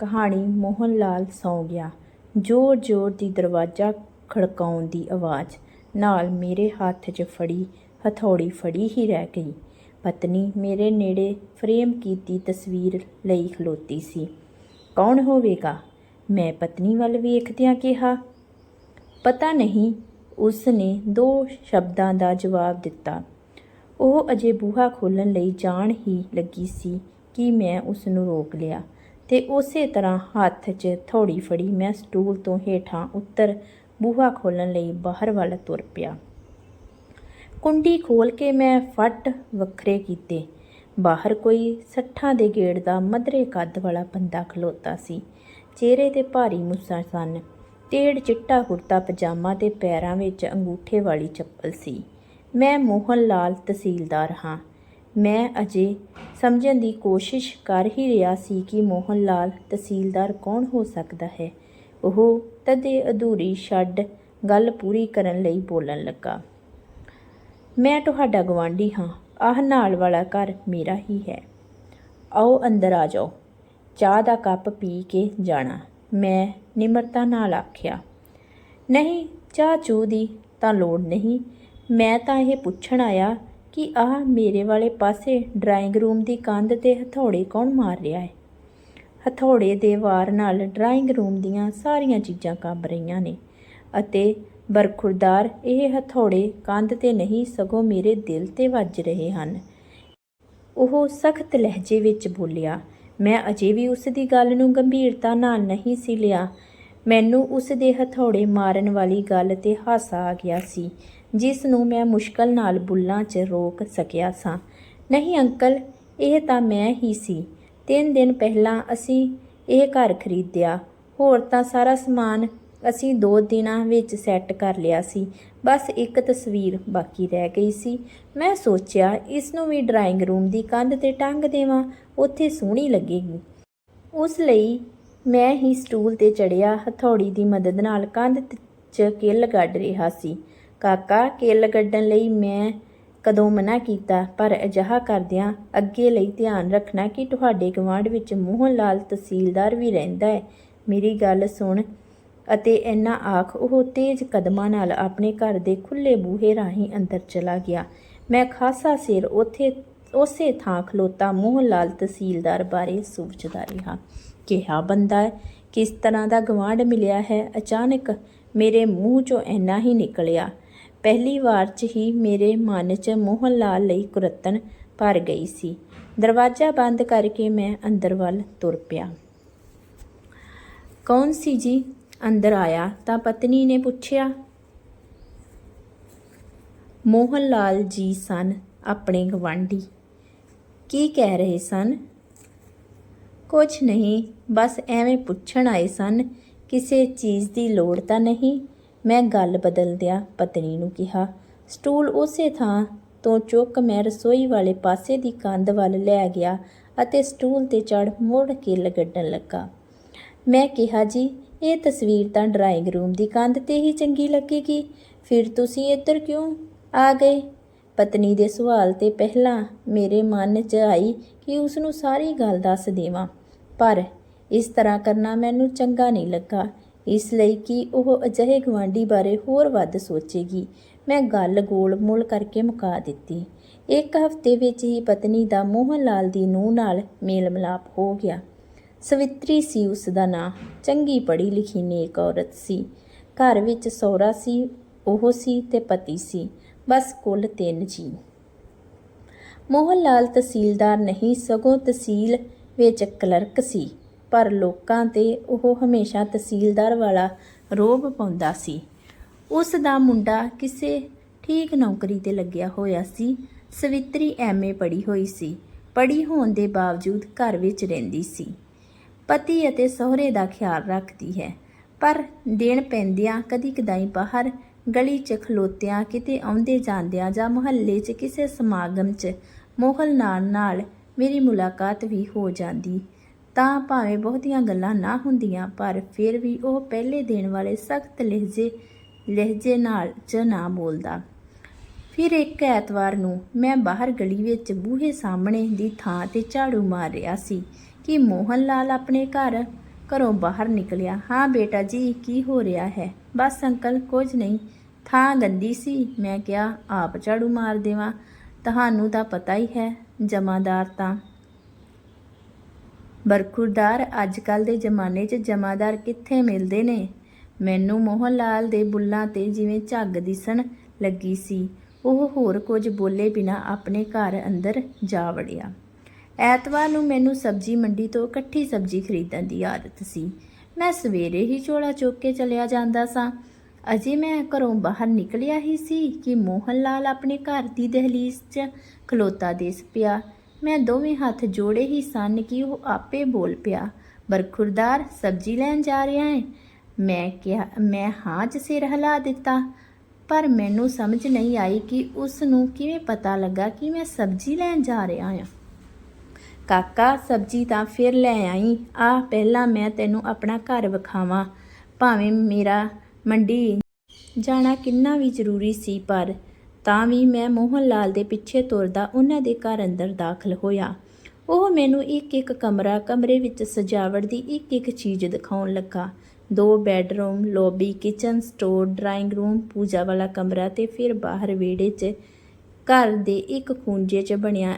ਕਹਾਣੀ ਮੋਹਨ ਲਾਲ ਸੌਂ ਗਿਆ। ਜ਼ੋਰ ਜ਼ੋਰ ਦੀ ਦਰਵਾਜ਼ਾ ਖੜਕਾਉਣ ਦੀ ਆਵਾਜ਼ ਨਾਲ ਮੇਰੇ ਹੱਥ 'ਚ ਫੜੀ, ਹਥੌੜੀ ਫੜੀ ਹੀ ਰਹਿ ਗਈ। ਪਤਨੀ ਮੇਰੇ ਨੇੜੇ ਫਰੇਮ ਕੀਤੀ ਤਸਵੀਰ ਲਈ ਖਲੋਤੀ ਸੀ। ਕੌਣ ਹੋਵੇਗਾ? ਮੈਂ ਪਤਨੀ ਵੱਲ ਵੇਖਦਿਆਂ ਕਿਹਾ। ਪਤਾ ਨਹੀਂ ਉਸ ਨੇ ਦੋ ਸ਼ਬਦਾਂ ਦਾ ਜਵਾਬ ਦਿੱਤਾ। ਉਹ ਅਜੇ ਬੂਹਾ ਖੋਲਣ ਲਈ ਜਾਣ ਹੀ ਲੱਗੀ ਸੀ ਕਿ ਮੈਂ ਉਸ ਨੂੰ ਰੋਕ ਲਿਆ। ਤੇ ਉਸੇ ਤਰ੍ਹਾਂ ਹੱਥ 'ਚ ਥੋੜੀ ਫੜੀ ਮੈਂ ਸਟੂਲ ਤੋਂ ਹੇਠਾਂ ਉੱਤਰ ਬੂਹਾ ਖੋਲਣ ਲਈ ਬਾਹਰ ਵੱਲ ਤੁਰ ਪਿਆ। ਕੁੰਡੀ ਖੋਲ ਕੇ ਮੈਂ ਫੱਟ ਵੱਖਰੇ ਕੀਤੇ। ਬਾਹਰ ਕੋਈ ਸੱਠਾਂ ਦੇ ਗੇੜ ਦਾ ਮਧਰੇ ਕੱਦ ਵਾਲਾ ਬੰਦਾ ਖਲੋਤਾ ਸੀ। ਚਿਹਰੇ ਤੇ ਭਾਰੀ ਮੁੱਛਾਂ ਸਨ। ਤੇੜ ਚਿੱਟਾ ਕੁੜਤਾ, ਪਜਾਮਾ ਤੇ ਪੈਰਾਂ ਵਿੱਚ ਅੰਗੂਠੇ ਵਾਲੀ ਚੱਪਲ ਸੀ। ਮੈਂ ਮੋਹਨ ਲਾਲ ਤਹਿਸੀਲਦਾਰ ਹਾਂ। ਮੈਂ ਅਜੇ ਸਮਝਣ ਦੀ ਕੋਸ਼ਿਸ਼ ਕਰ ਹੀ ਰਿਹਾ ਸੀ ਕਿ ਮੋਹਨ ਲਾਲ ਤਹਿਸੀਲਦਾਰ ਕੌਣ ਹੋ ਸਕਦਾ ਹੈ। ਉਹ ਤਦੇ ਅਧੂਰੀ ਛੱਡ ਗੱਲ ਪੂਰੀ ਕਰਨ ਲਈ ਬੋਲਣ ਲੱਗਾ। ਮੈਂ ਤੁਹਾਡਾ ਗਵਾਂਢੀ ਹਾਂ। ਆਹ ਨਾਲ ਵਾਲਾ ਘਰ ਮੇਰਾ ਹੀ ਹੈ। ਆਓ ਅੰਦਰ ਆ ਜਾਓ। ਚਾਹ ਦਾ ਕੱਪ ਪੀ ਕੇ ਜਾਣਾ। ਮੈਂ ਨਿਮਰਤਾ ਨਾਲ ਆਖਿਆ। ਨਹੀਂ, ਚਾਹ ਚੂ ਦੀ ਤਾਂ ਲੋੜ ਨਹੀਂ। ਮੈਂ ਤਾਂ ਇਹ ਪੁੱਛਣ ਆਇਆ ਕਿ ਆਹ ਮੇਰੇ ਵਾਲੇ ਪਾਸੇ ਡਰਾਇੰਗ ਰੂਮ ਦੀ ਕੰਧ ਤੇ ਹਥੌੜੇ ਕੌਣ ਮਾਰ ਰਿਹਾ ਹੈ? ਹਥੌੜੇ ਦੇ ਵਾਰ ਨਾਲ ਡਰਾਇੰਗ ਰੂਮ ਦੀਆਂ ਸਾਰੀਆਂ ਚੀਜ਼ਾਂ ਕੰਬ ਰਹੀਆਂ ਨੇ ਅਤੇ ਬਰਖੁਰਦਾਰ ਇਹ ਹਥੌੜੇ ਕੰਧ ਤੇ ਨਹੀਂ, ਸਗੋਂ ਮੇਰੇ ਦਿਲ ਤੇ ਵੱਜ ਰਹੇ ਹਨ। ਉਹ ਸਖਤ ਲਹਿਜੇ ਵਿੱਚ ਬੋਲਿਆ, ਮੈਂ ਅਜੇ ਵੀ ਉਸ ਦੀ ਗੱਲ ਨੂੰ ਗੰਭੀਰਤਾ ਨਾਲ ਨਹੀਂ ਸੀ ਲਿਆ। ਮੈਨੂੰ ਉਸ ਦੇ ਹਥੌੜੇ ਮਾਰਨ ਵਾਲੀ ਗੱਲ ਤੇ ਹਾਸਾ ਆ ਗਿਆ ਸੀ। ਜਿਸ ਨੂੰ ਮੈਂ ਮੁਸ਼ਕਲ ਨਾਲ ਬੁੱਲਾਂ 'ਚ ਰੋਕ ਸਕਿਆ ਸਾਂ। ਨਹੀਂ ਅੰਕਲ, ਇਹ ਤਾਂ ਮੈਂ ਹੀ ਸੀ। ਤਿੰਨ ਦਿਨ ਪਹਿਲਾਂ ਅਸੀਂ ਇਹ ਘਰ ਖਰੀਦਿਆ। ਹੋਰ ਤਾਂ ਸਾਰਾ ਸਮਾਨ ਅਸੀਂ ਦੋ ਦਿਨਾਂ ਵਿੱਚ ਸੈੱਟ ਕਰ ਲਿਆ ਸੀ। ਬਸ ਇੱਕ ਤਸਵੀਰ ਬਾਕੀ ਰਹਿ ਗਈ ਸੀ। ਮੈਂ ਸੋਚਿਆ, ਇਸ ਨੂੰ ਵੀ ਡਰਾਇੰਗ ਰੂਮ ਦੀ ਕੰਧ ਤੇ ਟੰਗ ਦੇਵਾਂ। ਉੱਥੇ ਸੋਹਣੀ ਲੱਗੇਗੀ। ਉਸ ਲਈ ਮੈਂ ਹੀ ਸਟੂਲ ਤੇ ਚੜਿਆ ਹਥੌੜੀ ਦੀ ਮਦਦ ਨਾਲ ਕੰਧ 'ਚ ਕਿੱਲ ਗੱਡ ਰਿਹਾ ਸੀ। ਕਾਕਾ, ਕਿੱਲ ਗੱਡਣ ਲਈ ਮੈਂ ਕਦੋਂ ਮਨਾ ਕੀਤਾ, ਪਰ ਅਜਿਹਾ ਕਰਦਿਆਂ ਅੱਗੇ ਲਈ ਧਿਆਨ ਰੱਖਣਾ ਕਿ ਤੁਹਾਡੇ ਗਵਾਂਢ ਵਿੱਚ ਮੋਹਨ ਲਾਲ ਤਹਿਸੀਲਦਾਰ ਵੀ ਰਹਿੰਦਾ ਹੈ। ਮੇਰੀ ਗੱਲ ਸੁਣ ਅਤੇ ਇੰਨਾ ਆਖ, ਉਹ ਤੇਜ਼ ਕਦਮਾਂ ਨਾਲ ਆਪਣੇ ਘਰ ਦੇ ਖੁੱਲੇ ਬੂਹੇ ਰਾਹੀਂ ਅੰਦਰ ਚਲਾ ਗਿਆ। ਮੈਂ ਖਾਸਾ ਸਿਰ ਉੱਥੇ, ਉਸੇ ਥਾਂ ਖਲੋਤਾ ਮੋਹਨ ਲਾਲ ਤਹਿਸੀਲਦਾਰ ਬਾਰੇ ਸੋਚਦਾ ਰਿਹਾ। ਕਿਹਾ, ਬੰਦਾ, ਕਿਸ ਤਰ੍ਹਾਂ ਦਾ ਗਵਾਂਢ ਮਿਲਿਆ ਹੈ? ਅਚਾਨਕ ਮੇਰੇ ਮੂੰਹ 'ਚੋਂ ਇੰਨਾ ਹੀ ਨਿਕਲਿਆ। ਪਹਿਲੀ ਵਾਰ 'ਚ ਹੀ ਮੇਰੇ ਮਨ 'ਚ ਮੋਹਨ ਲਾਲ ਲਈ ਕੁਰਤਨ ਭਰ ਗਈ ਸੀ। ਦਰਵਾਜ਼ਾ ਬੰਦ ਕਰਕੇ ਮੈਂ ਅੰਦਰ ਵੱਲ ਤੁਰ ਪਿਆ। ਕੌਣ ਸੀ ਜੀ? ਅੰਦਰ ਆਇਆ ਤਾਂ ਪਤਨੀ ਨੇ ਪੁੱਛਿਆ। ਮੋਹਨ ਲਾਲ ਜੀ ਸਨ ਆਪਣੇ ਗਵਾਂਢੀ ਕੀ ਕਹਿ ਰਹੇ ਸਨ? ਕੁਝ ਨਹੀਂ, ਬਸ ਐਵੇਂ ਪੁੱਛਣ ਆਏ ਸਨ, ਕਿਸੇ ਚੀਜ਼ ਦੀ ਲੋੜ ਤਾਂ ਨਹੀਂ। ਮੈਂ ਗੱਲ ਬਦਲਦਿਆਂ ਪਤਨੀ ਨੂੰ ਕਿਹਾ, ਸਟੂਲ ਉਸੇ ਥਾਂ ਤੋਂ ਚੁੱਕ ਮੈਂ ਰਸੋਈ ਵਾਲੇ ਪਾਸੇ ਦੀ ਕੰਧ ਵੱਲ ਲੈ ਗਿਆ ਅਤੇ ਸਟੂਲ ਤੇ ਚੜ੍ਹ ਮੁੜ ਕੇ ਲਗੱਡਣ ਲੱਗਾ। ਮੈਂ ਕਿਹਾ, ਜੀ, ਇਹ ਤਸਵੀਰ ਤਾਂ ਡਰਾਇੰਗ ਰੂਮ ਦੀ ਕੰਧ ਤੇ ਹੀ ਚੰਗੀ ਲੱਗੇਗੀ। ਫਿਰ ਤੁਸੀਂ ਇੱਧਰ ਕਿਉਂ ਆ ਗਏ? ਪਤਨੀ ਦੇ ਸਵਾਲ ਤੇ ਪਹਿਲਾਂ ਮੇਰੇ ਮਨ 'ਚ ਆਈ ਕਿ ਉਸਨੂੰ ਸਾਰੀ ਗੱਲ ਦੱਸ ਦੇਵਾਂ, ਪਰ ਇਸ ਤਰ੍ਹਾਂ ਕਰਨਾ ਮੈਨੂੰ ਚੰਗਾ ਨਹੀਂ ਲੱਗਾ। ਇਸ ਲਈ ਕਿ ਉਹ ਅਜਿਹੇ ਗਵਾਂਢੀ ਬਾਰੇ ਹੋਰ ਵੱਧ ਸੋਚੇਗੀ। ਮੈਂ ਗੱਲ ਗੋਲ-ਮੋਲ ਕਰਕੇ ਮੁਕਾ ਦਿੱਤੀ। ਇੱਕ ਹਫ਼ਤੇ ਵਿੱਚ ਹੀ ਪਤਨੀ ਦਾ ਮੋਹਨ ਲਾਲ ਦੀ ਨੂੰਹ ਨਾਲ ਮੇਲ ਮਿਲਾਪ ਹੋ ਗਿਆ। ਸਵਿਤਰੀ ਸੀ ਉਸ ਦਾ ਨਾਂ। ਚੰਗੀ ਪੜ੍ਹੀ ਲਿਖੀ ਨੇਕ ਔਰਤ ਸੀ। ਘਰ ਵਿੱਚ ਸਹੁਰਾ ਸੀ, ਉਹ ਸੀ ਤੇ ਪਤੀ ਸੀ। ਬਸ ਕੁੱਲ ਤਿੰਨ ਜੀ। ਮੋਹਨ ਲਾਲ ਤਹਿਸੀਲਦਾਰ ਨਹੀਂ, ਸਗੋਂ ਤਹਿਸੀਲ ਵਿੱਚ ਕਲਰਕ ਸੀ। ਪਰ ਲੋਕਾਂ ਤੇ ਉਹ ਹਮੇਸ਼ਾ ਤਹਿਸੀਲਦਾਰ ਵਾਲਾ ਰੋਬ ਪਾਉਂਦਾ ਸੀ। ਉਸ ਦਾ ਮੁੰਡਾ ਕਿਸੇ ਠੀਕ ਨੌਕਰੀ ਤੇ ਲੱਗਿਆ ਹੋਇਆ ਸੀ। ਸਵਿਤਰੀ ਐਮਏ ਪੜ੍ਹੀ ਹੋਈ ਸੀ। ਪੜ੍ਹੀ ਹੋਣ ਦੇ ਬਾਵਜੂਦ ਘਰ ਵਿੱਚ ਰਹਿੰਦੀ ਸੀ। ਪਤੀ ਅਤੇ ਸਹੁਰੇ ਦਾ ਖਿਆਲ ਰੱਖਦੀ ਹੈ। ਪਰ ਦੇਣ ਪੈਂਦਿਆਂ ਕਦੀ ਕਦਾਈ ਬਾਹਰ ਗਲੀ 'ਚ ਖਲੋਤਿਆਂ, ਕਿਤੇ ਆਉਂਦੇ ਜਾਂਦਿਆਂ ਜਾਂ ਮੁਹੱਲੇ 'ਚ ਕਿਸੇ ਸਮਾਗਮ 'ਚ ਮੋਹਲ ਨਾਲ ਨਾਲ ਮੇਰੀ ਮੁਲਾਕਾਤ ਵੀ ਹੋ ਜਾਂਦੀ ਤਾਂ ਭਾਵੇਂ ਬਹੁਤੀਆਂ ਗੱਲਾਂ ਨਾ ਹੁੰਦੀਆਂ, ਪਰ ਫਿਰ ਵੀ ਉਹ ਪਹਿਲੇ ਦੇਣ ਵਾਲੇ ਸਖਤ ਲਹਿਜੇ ਲਹਿਜੇ ਨਾਲ ਚ ਨਾ ਬੋਲਦਾ। ਫਿਰ ਇੱਕ ਐਤਵਾਰ ਨੂੰ ਮੈਂ ਬਾਹਰ ਗਲੀ ਵਿੱਚ ਬੂਹੇ ਸਾਹਮਣੇ ਦੀ ਥਾਂ ਤੇ ਝਾੜੂ ਮਾਰ ਰਿਹਾ ਸੀ ਕਿ ਮੋਹਨ ਲਾਲ ਆਪਣੇ ਘਰ ਘਰੋਂ ਬਾਹਰ ਨਿਕਲਿਆ। ਹਾਂ ਬੇਟਾ ਜੀ, ਕੀ ਹੋ ਰਿਹਾ ਹੈ? ਬਸ ਅੰਕਲ, ਕੁਝ ਨਹੀਂ। ਥਾਂ ਗੰਦੀ ਸੀ। ਮੈਂ ਕਿਹਾ, ਆਪ ਝਾੜੂ ਮਾਰ ਦੇਵਾਂ? ਤੁਹਾਨੂੰ ਤਾਂ ਪਤਾ ਹੀ ਹੈ, ਜਮਾਦਾਰ ਤਾਂ। ਬਰਖੁਰਦਾਰ ਅੱਜ ਕੱਲ ਦੇ ਜ਼ਮਾਨੇ 'ਚ ਜਮਾਦਾਰ ਕਿੱਥੇ ਮਿਲਦੇ ਨੇ? ਮੈਨੂੰ ਮੋਹਨ ਲਾਲ ਦੇ ਬੁੱਲਾਂ ਤੇ ਜਿਵੇਂ ਝੱਗ ਦਿਸਣ ਲੱਗੀ ਸੀ, ਉਹ ਹੋਰ ਕੁਝ ਬੋਲੇ ਬਿਨਾ ਆਪਣੇ ਘਰ ਅੰਦਰ ਜਾ ਵੜਿਆ। ਐਤਵਾਰ ਨੂੰ ਮੈਨੂੰ ਸਬਜ਼ੀ ਮੰਡੀ ਤੋਂ ਇਕੱਠੀ ਸਬਜ਼ੀ ਖਰੀਦਣ ਦੀ ਆਦਤ ਸੀ। ਮੈਂ ਸਵੇਰੇ ਹੀ ਝੋਲਾ ਚੁੱਕ ਕੇ ਚਲਿਆ ਜਾਂਦਾ ਸਾਂ। ਅਜੇ ਮੈਂ ਘਰੋਂ ਬਾਹਰ ਨਿਕਲਿਆ ਹੀ ਸੀ ਕਿ ਮੋਹਨ ਲਾਲ ਆਪਣੇ ਘਰ ਦੀ ਦਹਲੀਜ਼ 'ਚ ਖਲੋਤਾ ਦਿਸ ਪਿਆ। ਮੈਂ ਦੋਵੇਂ ਹੱਥ ਜੋੜੇ ਹੀ ਸਨ ਕਿ ਉਹ ਆਪੇ ਬੋਲ ਪਿਆ, ਬਰਖੁਰਦਾਰ, ਸਬਜ਼ੀ ਲੈਣ ਜਾ ਰਿਹਾ ਹੈ ਮੈਂ ਕਿਹਾ, ਮੈਂ ਹਾਂ 'ਚ ਸਿਰ ਹਿਲਾ ਦਿੱਤਾ। ਪਰ ਮੈਨੂੰ ਸਮਝ ਨਹੀਂ ਆਈ ਕਿ ਉਸ ਨੂੰ ਕਿਵੇਂ ਪਤਾ ਲੱਗਾ ਕਿ ਮੈਂ ਸਬਜ਼ੀ ਲੈਣ ਜਾ ਰਿਹਾ ਹਾਂ ਕਾਕਾ, ਸਬਜ਼ੀ ਤਾਂ ਫਿਰ ਲੈ ਆਈ। ਆ, ਪਹਿਲਾਂ ਮੈਂ ਤੈਨੂੰ ਆਪਣਾ ਘਰ ਵਿਖਾਵਾਂ। ਭਾਵੇਂ ਮੇਰਾ ਮੰਡੀ ਜਾਣਾ ਕਿੰਨਾ ਵੀ ਜ਼ਰੂਰੀ ਸੀ, ਪਰ ਤਾਂ ਵੀ ਮੈਂ ਮੋਹਨ ਲਾਲ ਦੇ ਪਿੱਛੇ ਤੁਰਦਾ ਉਹਨਾਂ ਦੇ ਘਰ ਅੰਦਰ ਦਾਖਲ ਹੋਇਆ। ਉਹ ਮੈਨੂੰ ਇੱਕ ਇੱਕ ਕਮਰਾ ਕਮਰੇ ਵਿੱਚ ਸਜਾਵਟ ਦੀ ਇੱਕ ਇੱਕ ਚੀਜ਼ ਦਿਖਾਉਣ ਲੱਗਾ। ਦੋ bedroom, lobby, kitchen, store, drawing room, ਪੂਜਾ ਵਾਲਾ ਕਮਰਾ ਤੇ ਫਿਰ ਬਾਹਰ ਵਿਹੜੇ 'ਚ, ਘਰ ਦੇ ਇੱਕ ਖੂੰਜੇ 'ਚ ਬਣਿਆ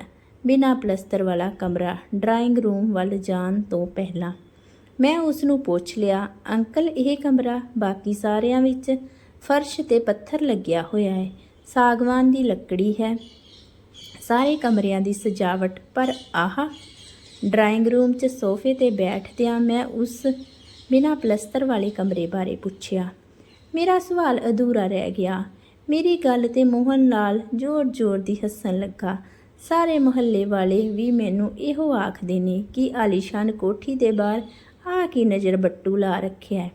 ਬਿਨਾਂ ਪਲਸਤਰ ਵਾਲਾ ਕਮਰਾ। ਡਰਾਇੰਗ ਰੂਮ ਵੱਲ ਜਾਣ ਤੋਂ ਪਹਿਲਾਂ ਮੈਂ ਉਸ ਨੂੰ ਪੁੱਛ ਲਿਆ, ਅੰਕਲ, ਇਹ ਕਮਰਾ ਬਾਕੀ ਸਾਰਿਆਂ ਵਿੱਚ ਫਰਸ਼ ਤੇ ਪੱਥਰ ਲੱਗਿਆ ਹੋਇਆ ਹੈ? ਸਾਗਵਾਨ ਦੀ ਲੱਕੜੀ ਹੈ। ਸਾਰੇ ਕਮਰਿਆਂ ਦੀ ਸਜਾਵਟ, ਪਰ ਆਹ ਡਰਾਇੰਗ ਰੂਮ 'ਚ ਸੋਫੇ ਤੇ ਬੈਠਦਿਆਂ ਮੈਂ ਉਸ ਬਿਨਾਂ ਪਲਸਤਰ ਵਾਲੇ ਕਮਰੇ ਬਾਰੇ ਪੁੱਛਿਆ। ਮੇਰਾ ਸਵਾਲ ਅਧੂਰਾ ਰਹਿ ਗਿਆ। ਮੇਰੀ ਗੱਲ ਤੇ ਮੋਹਨ ਲਾਲ ਜ਼ੋਰ-ਜ਼ੋਰ ਦੀ ਹੱਸਣ ਲੱਗਾ। ਸਾਰੇ ਮੁਹੱਲੇ ਵਾਲੇ ਵੀ ਮੈਨੂੰ ਇਹੋ ਆਖਦੇ ਨੇ ਕਿ ਆਲੀਸ਼ਾਨ ਕੋਠੀ ਦੇ ਬਾਹਰ ਆ ਕੀ ਨਜ਼ਰ ਬੱਟੂ ਲਾ ਰੱਖਿਆ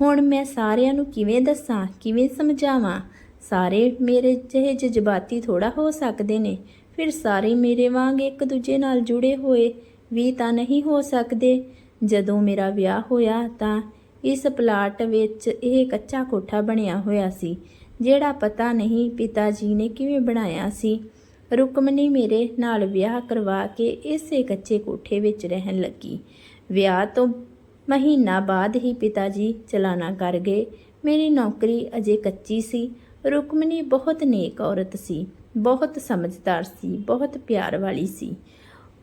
ਹੁਣ ਮੈਂ ਸਾਰਿਆਂ ਨੂੰ ਕਿਵੇਂ ਦੱਸਾਂ, ਕਿਵੇਂ ਸਮਝਾਵਾਂ? ਸਾਰੇ ਮੇਰੇ ਜਿਹੇ ਜਜ਼ਬਾਤੀ ਥੋੜਾ ਹੋ ਸਕਦੇ ਨੇ। ਫਿਰ ਸਾਰੇ ਮੇਰੇ ਵਾਂਗ ਇੱਕ ਦੂਜੇ ਨਾਲ ਜੁੜੇ ਹੋਏ ਵੀ ਤਾਂ ਨਹੀਂ ਹੋ ਸਕਦੇ। ਜਦੋਂ ਮੇਰਾ ਵਿਆਹ ਹੋਇਆ ਤਾਂ ਇਸ ਪਲਾਟ ਵਿੱਚ ਇਹ ਕੱਚਾ ਕੋਠਾ ਬਣਿਆ ਹੋਇਆ ਸੀ, ਜਿਹੜਾ ਪਤਾ ਨਹੀਂ ਪਿਤਾ ਜੀ ਨੇ ਕਿਵੇਂ ਬਣਾਇਆ ਸੀ। ਰੁਕਮਨੀ ਮੇਰੇ ਨਾਲ ਵਿਆਹ ਕਰਵਾ ਕੇ ਇਸੇ ਕੱਚੇ ਕੋਠੇ ਵਿੱਚ ਰਹਿਣ ਲੱਗੀ। ਵਿਆਹ ਤੋਂ ਮਹੀਨਾ ਬਾਅਦ ਹੀ ਪਿਤਾ ਜੀ ਚਲਾਣਾ ਕਰ ਗਏ। ਮੇਰੀ ਨੌਕਰੀ ਅਜੇ ਕੱਚੀ ਸੀ ਰੁਕਮਨੀ ਬਹੁਤ ਨੇਕ ਔਰਤ ਸੀ, ਬਹੁਤ ਸਮਝਦਾਰ ਸੀ, ਬਹੁਤ ਪਿਆਰ ਵਾਲੀ ਸੀ।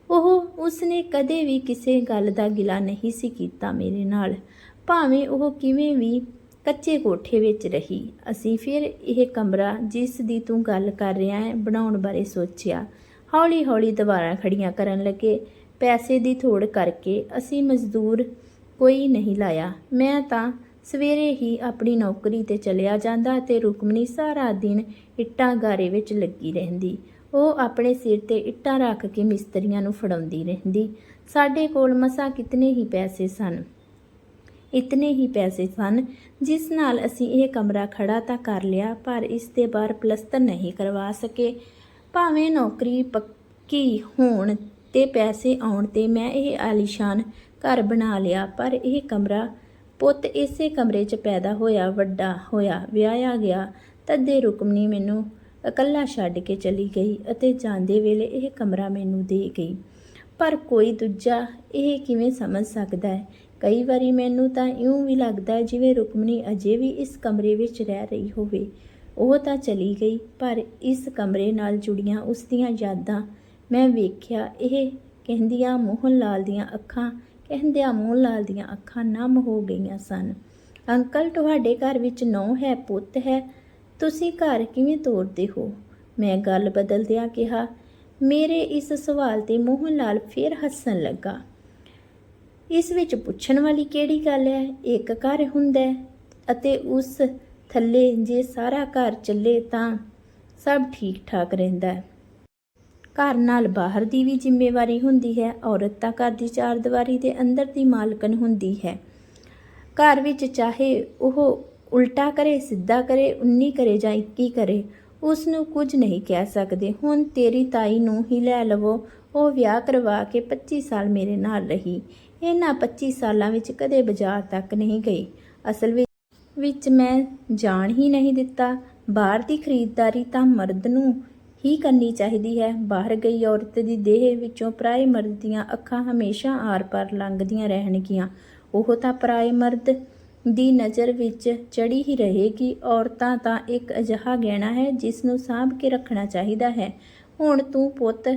ਉਹ ਉਸਨੇ ਕਦੇ ਵੀ ਕਿਸੇ ਗੱਲ ਦਾ ਗਿਲਾ ਨਹੀਂ ਸੀ ਕੀਤਾ ਮੇਰੇ ਨਾਲ। ਭਾਵੇਂ ਉਹ ਕਿਵੇਂ ਵੀ ਕੱਚੇ ਕੋਠੇ ਵਿੱਚ ਰਹੀ, ਅਸੀਂ ਫਿਰ ਇਹ ਕਮਰਾ ਜਿਸ ਦੀ ਤੂੰ ਗੱਲ ਕਰ ਰਿਹਾ ਹੈ ਬਣਾਉਣ ਬਾਰੇ ਸੋਚਿਆ। ਹੌਲੀ-ਹੌਲੀ ਦੁਬਾਰਾ ਖੜੀਆਂ ਕਰਨ ਲੱਗੇ, ਪੈਸੇ ਦੀ ਥੋੜ ਕਰਕੇ ਅਸੀਂ ਮਜ਼ਦੂਰ ਕੋਈ ਨਹੀਂ ਲਾਇਆ। ਮੈਂ ਤਾਂ ਸਵੇਰੇ ਹੀ ਆਪਣੀ ਨੌਕਰੀ ਤੇ ਚਲਿਆ ਜਾਂਦਾ ਤੇ ਰੁਕਮਣੀ ਸਾਰਾ ਦਿਨ ਇੱਟਾਂ ਗਾਰੇ ਵਿੱਚ ਲੱਗੀ ਰਹਿੰਦੀ। ਉਹ ਆਪਣੇ ਸਿਰ ਤੇ ਇੱਟਾਂ ਰੱਖ ਕੇ ਮਿਸਤਰੀਆਂ ਨੂੰ ਫੜਾਉਂਦੀ ਰਹਿੰਦੀ। ਸਾਡੇ ਕੋਲ ਮਸਾਂ ਕਿਤਨੇ ਹੀ ਪੈਸੇ ਸਨ? ਇਤਨੇ ਹੀ ਪੈਸੇ ਸਨ, ਜਿਸ ਨਾਲ ਅਸੀਂ ਇਹ ਕਮਰਾ ਖੜਾ ਤਾਂ ਕਰ ਲਿਆ, ਪਰ ਇਸ ਦੇ ਬਾਹਰ ਪਲਸਤਰ ਨਹੀਂ ਕਰਵਾ ਸਕੇ। ਭਾਵੇਂ ਨੌਕਰੀ ਪੱਕੀ ਹੋਣ ਤੇ ਪੈਸੇ ਆਉਣ ਤੇ ਮੈਂ ਇਹ ਆਲੀਸ਼ਾਨ ਘਰ ਬਣਾ ਲਿਆ, ਪਰ ਇਹ ਕਮਰਾ ਪੁੱਤ ਇਸੇ ਕਮਰੇ 'ਚ ਪੈਦਾ ਹੋਇਆ, ਵੱਡਾ ਹੋਇਆ, ਵਿਆਹਿਆ ਗਿਆ, ਤਦੇ ਰੁਕਮਨੀ ਮੈਨੂੰ ਇਕੱਲਾ ਛੱਡ ਕੇ ਚਲੀ ਗਈ ਅਤੇ ਜਾਂਦੇ ਵੇਲੇ ਇਹ ਕਮਰਾ ਮੈਨੂੰ ਦੇ ਗਈ। ਪਰ ਕੋਈ ਦੂਜਾ ਇਹ ਕਿਵੇਂ ਸਮਝ ਸਕਦਾ ਹੈ? ਕਈ ਵਾਰੀ ਮੈਨੂੰ ਤਾਂ ਇਉਂ ਵੀ ਲੱਗਦਾ ਹੈ ਜਿਵੇਂ ਰੁਕਮਣੀ ਅਜੇ ਵੀ ਇਸ ਕਮਰੇ ਵਿੱਚ ਰਹਿ ਰਹੀ ਹੋਵੇ। ਉਹ ਤਾਂ ਚਲੀ ਗਈ, ਪਰ ਇਸ ਕਮਰੇ ਨਾਲ ਜੁੜੀਆਂ ਉਸ ਦੀਆਂ ਯਾਦਾਂ ਮੈਂ ਵੇਖਿਆ, ਇਹ ਕਹਿੰਦੀਆਂ ਮੋਹਨ ਲਾਲ ਦੀਆਂ ਅੱਖਾਂ ਕਹਿੰਦਿਆਂ ਮੋਹਨ ਲਾਲ ਦੀਆਂ ਅੱਖਾਂ ਨਮ ਹੋ ਗਈਆਂ ਸਨ। ਅੰਕਲ, ਤੁਹਾਡੇ ਘਰ ਵਿੱਚ ਨੌ ਹੈ, ਪੁੱਤ ਹੈ। ਤੁਸੀਂ ਘਰ ਕਿਵੇਂ ਤੋਰਦੇ ਹੋ? ਮੈਂ ਗੱਲ ਬਦਲਦਿਆਂ ਕਿਹਾ, ਮੇਰੇ ਇਸ ਸਵਾਲ ਤੇ ਮੋਹਨ ਲਾਲ ਫਿਰ ਹੱਸਣ ਲੱਗਾ। ਇਸ ਵਿੱਚ ਪੁੱਛਣ ਵਾਲੀ ਕਿਹੜੀ ਗੱਲ ਹੈ? ਇੱਕ ਘਰ ਹੁੰਦਾ ਅਤੇ ਉਸ ਥੱਲੇ ਜੇ ਸਾਰਾ ਘਰ ਚੱਲੇ ਤਾਂ ਸਭ ਠੀਕ ਠਾਕ ਰਹਿੰਦਾ ਹੈ। ਘਰ ਨਾਲ ਬਾਹਰ ਦੀ ਵੀ ਜ਼ਿੰਮੇਵਾਰੀ ਹੁੰਦੀ ਹੈ, ਔਰਤ ਤਾਂ ਘਰ ਦੀ ਚਾਰ ਦੀਵਾਰੀ ਦੇ ਅੰਦਰ ਦੀ ਮਾਲਕਨ ਹੁੰਦੀ ਹੈ। ਘਰ ਵਿੱਚ ਚਾਹੇ ਉਹ ਉਲਟਾ ਕਰੇ, ਸਿੱਧਾ ਕਰੇ 19 ਕਰੇ ਜਾਂ 21 ਕਰੇ ਉਸ ਨੂੰ ਕੁਝ ਨਹੀਂ ਕਹਿ ਸਕਦੇ। ਹੁਣ ਤੇਰੀ ਤਾਈ ਨੂੰ ਹੀ ਲੈ ਲਵੋ, ਉਹ ਵਿਆਹ ਕਰਵਾ ਕੇ 25 ਸਾਲ ਮੇਰੇ ਨਾਲ ਰਹੀ। ਇਹਨਾਂ 25 ਸਾਲਾਂ ਵਿੱਚ ਕਦੇ ਬਾਜ਼ਾਰ ਤੱਕ ਨਹੀਂ ਗਈ। ਅਸਲ ਵਿੱਚ ਵਿੱਚ ਮੈਂ ਜਾਣ ਹੀ ਨਹੀਂ ਦਿੱਤਾ। ਬਾਹਰ ਦੀ ਖਰੀਦਦਾਰੀ ਤਾਂ ਮਰਦ ਨੂੰ ਹੀ ਕਰਨੀ ਚਾਹੀਦੀ ਹੈ। ਬਾਹਰ ਗਈ ਔਰਤ ਦੀ ਦੇਹ ਵਿੱਚੋਂ ਪਰਾਏ ਮਰਦ ਦੀਆਂ ਅੱਖਾਂ ਹਮੇਸ਼ਾ ਆਰ-ਪਾਰ ਲੰਘਦੀਆਂ ਰਹਿਣਗੀਆਂ। ਉਹ ਤਾਂ ਪਰਾਏ ਮਰਦ ਦੀ ਨਜ਼ਰ ਵਿੱਚ ਚੜੀ ਹੀ ਰਹੇਗੀ। ਔਰਤਾਂ ਤਾਂ ਇੱਕ ਅਜਿਹਾ ਗਹਿਣਾ ਹੈ ਜਿਸ ਨੂੰ ਸਾਂਭ ਕੇ ਰੱਖਣਾ ਚਾਹੀਦਾ ਹੈ। ਹੁਣ ਤੂੰ ਪੁੱਤ